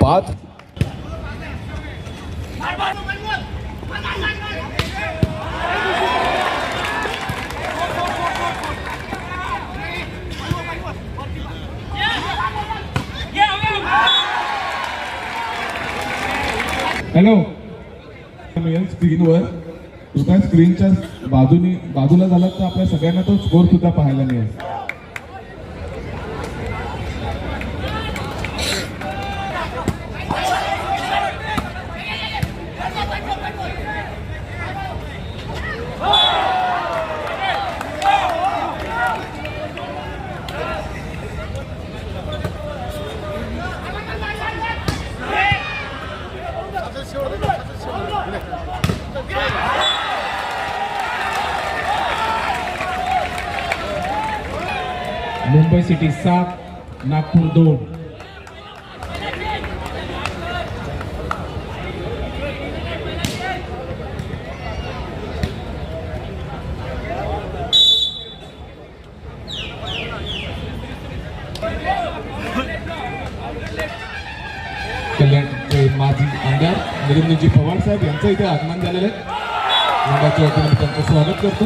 पात हॅलो. स्क्रीनवर. दुसऱ्या स्क्रीनच्या बाजूनी बाजूला झाला तर आपल्या सगळ्यांना तो स्कोर सुद्धा पाहायला मिळेल. मुंबई सिटी सात नागपूर दोन. कल्याणचे माजी आमदार निरंजनजी पवार साहेब यांचं इथे आगमन झालेलं आहे. त्यांचं स्वागत करतो.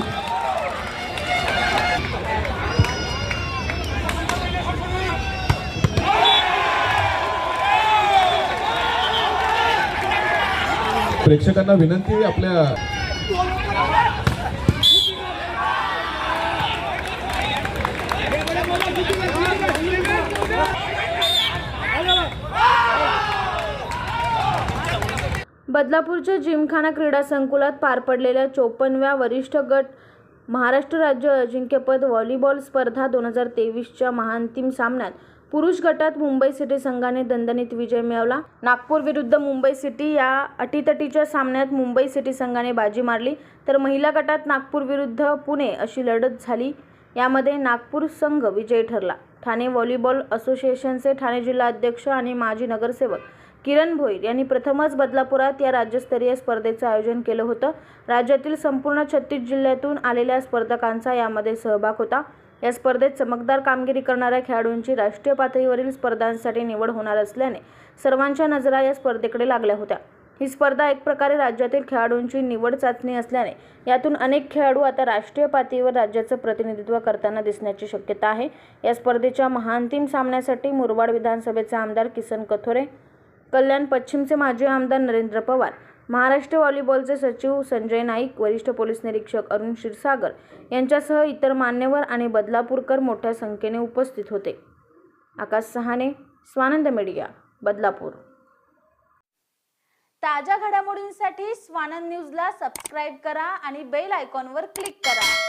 प्रेक्षकांना विनंती आहे आपल्या बदलापूरच्या जिमखाना क्रीडा संकुलात पार पडलेल्या चोपन्नव्या वरिष्ठ गट महाराष्ट्र राज्य अजिंक्यपद व्हॉलीबॉल स्पर्धा दोन हजार तेवीसच्या महाअंतिम सामन्यात पुरुष गटात मुंबई सिटी संघाने दणदणीत विजय मिळवला. नागपूर विरुद्ध मुंबई सिटी या अटीतटीच्या सामन्यात मुंबई सिटी संघाने बाजी मारली. तर महिला गटात नागपूर विरुद्ध पुणे अशी लढत झाली. यामध्ये नागपूर संघ विजयी ठरला. ठाणे व्हॉलीबॉल असोसिएशनचे ठाणे जिल्हा अध्यक्ष आणि माजी नगरसेवक किरण भोईर यांनी प्रथमच बदलापुरात या राज्यस्तरीय स्पर्धेचं आयोजन केलं होतं. राज्यातील संपूर्ण छत्तीस जिल्ह्यातून आलेल्या स्पर्धकांचा यामध्ये सहभाग होता. या स्पर्धेत चमकदार कामगिरी करणाऱ्या खेळाडूंची राष्ट्रीय पातळीवरील स्पर्धांसाठी निवड होणार असल्याने सर्वांच्या नजरा या स्पर्धेकडे लागल्या होत्या. ही स्पर्धा एक प्रकारे राज्यातील खेळाडूंची निवड चाचणी असल्याने यातून अनेक खेळाडू आता राष्ट्रीय पातळीवर राज्याचं प्रतिनिधित्व करताना दिसण्याची शक्यता आहे. या स्पर्धेच्या महांतिम सामन्यासाठी मुरबाड विधानसभेचे आमदार किसन कथोरे कल्याण पश्चिमचे माजी आमदार नरेंद्र पवार महाराष्ट्र व्हॉलीबॉलचे सचिव संजय नाईक वरिष्ठ पोलीस निरीक्षक अरुण क्षीरसागर यांच्यासह इतर मान्यवर आणि बदलापूरकर मोठ्या संख्येने उपस्थित होते. आकाश सहाने स्वानंद मीडिया बदलापूर. ताज्या घडामोडींसाठी स्वानंद न्यूजला सबस्क्राईब करा आणि बेल आयकॉनवर क्लिक करा.